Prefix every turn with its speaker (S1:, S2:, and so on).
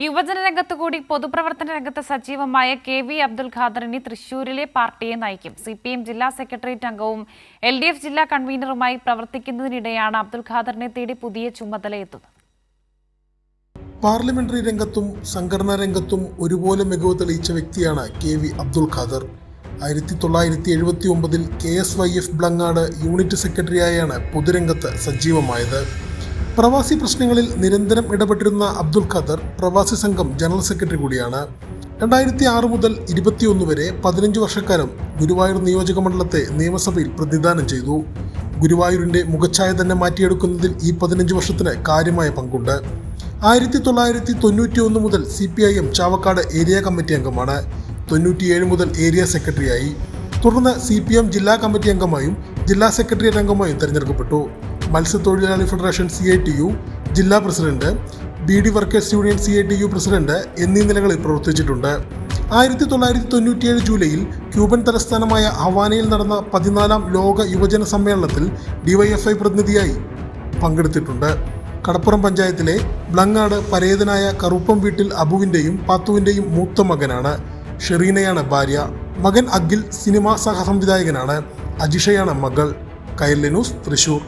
S1: യുവജന രംഗത്ത് കൂടി പൊതുപ്രവർത്തന രംഗത്ത് സജീവമായ കെ വി അബ്ദുൽ ഖാദറിനെ തൃശൂരിലെ പാർട്ടിയെ നയിക്കും. സി പി എം ജില്ലാ സെക്രട്ടേറിയറ്റ് അംഗവും എൽ ഡി എഫ് ജില്ലാ കൺവീനറുമായി പ്രവർത്തിക്കുന്നതിനിടെയാണ് അബ്ദുൽ ഖാദറിനെ തേടി പുതിയ ചുമതലയെത്തുന്നത്
S2: പാർലമെന്ററി രംഗത്തും സംഘടനാ രംഗത്തും ഒരുപോലെ മികവ് തെളിയിച്ച വ്യക്തിയാണ് കെ വി അബ്ദുൽ ഖാദർ. ആയിരത്തി തൊള്ളായിരത്തി എഴുപത്തി ഒമ്പതിൽ K S Y F Blangad unit സെക്രട്ടറിയായാണ് പൊതുരംഗത്ത് സജീവമായത്. പ്രവാസി പ്രശ്നങ്ങളിൽ നിരന്തരം ഇടപെട്ടിരുന്ന അബ്ദുൽ ഖാദർ പ്രവാസി സംഘം ജനറൽ സെക്രട്ടറി കൂടിയാണ്. രണ്ടായിരത്തി ആറ് മുതൽ ഇരുപത്തിയൊന്ന് വരെ പതിനഞ്ച് വർഷക്കാലം ഗുരുവായൂർ നിയോജക മണ്ഡലത്തെ നിയമസഭയിൽ പ്രതിദാനം ചെയ്തു. ഗുരുവായൂരിന്റെ മുഖച്ഛായ തന്നെ മാറ്റിയെടുക്കുന്നതിൽ ഈ പതിനഞ്ച് വർഷത്തിന് കാര്യമായ പങ്കുണ്ട്. ആയിരത്തി തൊള്ളായിരത്തി തൊണ്ണൂറ്റി ഒന്ന് മുതൽ C P I M Chavakkad area committee അംഗമാണ്. തൊണ്ണൂറ്റിയേഴ് മുതൽ ഏരിയ സെക്രട്ടറിയായി. തുടർന്ന് സി പി എം ജില്ലാ കമ്മിറ്റി അംഗമായും ജില്ലാ സെക്രട്ടേറിയറ്റ് അംഗമായും തെരഞ്ഞെടുക്കപ്പെട്ടു. മത്സ്യത്തൊഴിലാളി federation C I T U ജില്ലാ president B D workers union C I T U president എന്നീ നിലകളിൽ പ്രവർത്തിച്ചിട്ടുണ്ട്. ആയിരത്തി തൊള്ളായിരത്തി തൊണ്ണൂറ്റിയേഴ് ജൂലൈയിൽ ക്യൂബൻ തലസ്ഥാനമായ ഹവാനയിൽ നടന്ന പതിനാലാം ലോക യുവജന സമ്മേളനത്തിൽ ഡിവൈഎഫ്ഐ പ്രതിനിധിയായി പങ്കെടുത്തിട്ടുണ്ട്. കടപ്പുറം പഞ്ചായത്തിലെ ബ്ലങ്ങാട് പരേതനായ കറുപ്പം വീട്ടിൽ അബുവിന്റെയും പാത്തുവിന്റെയും മൂത്ത മകനാണ്. ഷെറീനയാണ് ഭാര്യ. മകൻ അഖിൽ സിനിമാ സഹസംവിധായകനാണ്. അജിഷയാണ് മകൾ. കൈർലി ന്യൂസ് തൃശൂർ.